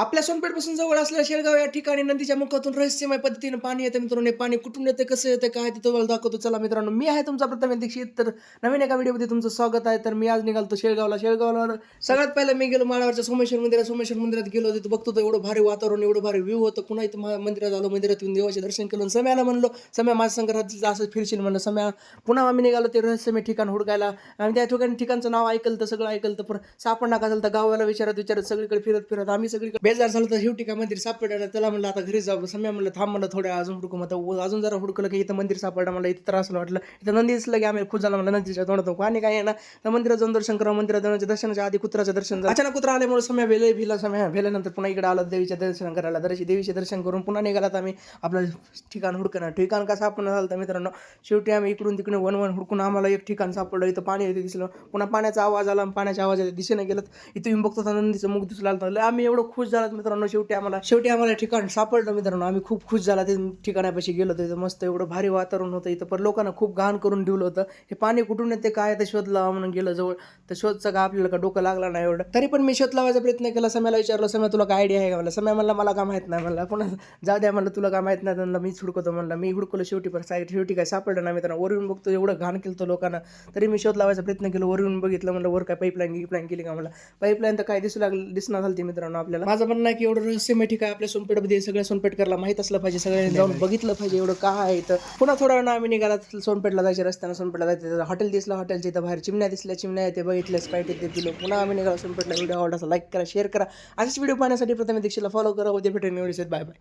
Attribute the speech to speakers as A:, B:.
A: आपल्या सोनपेठपासून जवळ असलेल्या शेळगाव या ठिकाणी नदीच्या मुखातून रहस्यमय पद्धतीनं पाणी येतं मित्रांनो. हे पाणी कुठून येतं कसं येतं काय ते तुम्हाला दाखवतो. चला मित्रांनो मी आहे तुमचा प्रथम दीक्षित. तर नवीन एका व्हिडिओमध्ये तुमचं स्वागत आहे. तर मी आज निघालतो शेळगावला शेळगावला सगळ्यात पहिलं मी गेलो माळावरच्या सोमेश्वर मंदिरात. सोमेश्वर मंदिरात गेलो तिथं बघतो तर एवढं भारी वातावरण एवढं भारी व्ह्यू होतं. पुन्हा इथं मंदिरात आलो मंदिरात येऊन देवाचे दर्शन केलं सम्याला म्हणलो सम्या माझ्या संघात असं फिरशील म्हणलं. सम्या पुन्हा आम्ही निघालो ते रहस्यमय ठिकाण हुडकायला. आणि त्या ठिकाणी ठिकाणचं नाव ऐकलं तर सगळं ऐकलं तर परत सापडणार का झालं तर गावाला विचारत विचारत सगळीकडे फिरत फिरत आम्ही सगळीकडे बेजार झालं तर शेवटी काय मंदिर सापडायला त्याला म्हणलं आता घरी जाऊ. सम्या म्हणलं थांब म्हणलं थोड्या अजून हुडकू. मग अजून जरा हुडकलं की इथं मंदिर सापडलं. मला इथं त्रास वाटलं. इथं नंदी दिसलं की आम्ही खुश झाला म्हणलं नंदीच्या तोंडात आणि काय आहे ना तर मंदिरात जाऊन दर्शन करा मंदिरात जाण्याच्या दर्शनाच्या आधी कुत्राचं दर्शन झालं. अचानक कुत्रा आल्यामुळे सम्या वेले भिला सम्या भेल्यानंतर पुन्हा इकडे आला देवीच्या दर्शन करायला. दर्शी देवीचे दर्शन करून पुन्हा निघालात आम्ही. आपलं ठिकाण हुडकणं. ठिकाण का आपण झालं तर मित्रांनो? शेवटी आम्ही इकडून तिकडे वन वन हुडकून आम्हाला एक ठिकाण सापडलं. इथं पाणी येते दिसलं. पुन्हा पाण्याचा आवाज आला पाण्याच्या आवाजाच्या दिशेने गेलं इथं बघतो नंदीचं मुख दिसला. आलं आम्ही एवढं खुश झालात मित्रांनो शेवटी आम्हाला शेवटी आम्हाला ठिकाण सापडलं मित्रांनो. आम्ही खूप खुश झाला ते ठिकाणापाशी गेलो होतो इथं मस्त एवढं भारी वातावरण होतं. इथं पण लोकांना खूप घाण करून ठेवलं होतं. हे पाणी कुठून येते काय ते शोध लावा म्हणून गेलं जवळ. तर शोधचं का आपल्याला का डोकं लागला नाही एवढं. तरी पण मी शोध लावायचा प्रयत्न केला. समयाला विचारलं समय तुला काय आयडिया आहे का मला समय म्हणला मला का माहीत नाही म्हणला. पण जाऊ द्या म्हणलं तुला काय माहीत नाही? म्हणलं मी हुडकतो म्हणलं. मी हुडकलो शेवटी पण साईड शेवटी काय सापडलं नाही मित्रांनो. वरून बघतो एवढं घाण केलं होतं लोकांना. तरी मी शोध लावायचा प्रयत्न केला. वरून बघितलं म्हणलं वर काय पाईपलाईन गिपलाईन केली का मला पाईपलाईन तर काय दिसू लागलं दिसणार झाली मित्रांनो आपल्याला. माझं म्हणणं आहे की एवढं रहस्यमय ठीक आहे आपल्या सोनपेठमध्ये सगळ्या सोनपेठकरला माहीत असलं पाहिजे सगळ्यांनी जाऊन बघितलं पाहिजे एवढं काय आहे इथं. पुन्हा थोड्या वेळा आम्ही निघाला सोनपेठला जायच्या रस्त्यानं सोनपेठला जायचं हॉटेल दिसलं हॉटेलच्या इथं बाहेर चिमण्या दिसल्या चिमण्या ते बघितल्या स्पाईट ते दिलं पुन्हा आम्ही निघाला सोनपेठला व्हिडिओ आवडला लाईक करा शेअर करा. असेच व्हिडिओ पाहण्यासाठी प्रथम दीक्षेला फॉलो करा. उद्या भेटेन एवढेच बाय बाय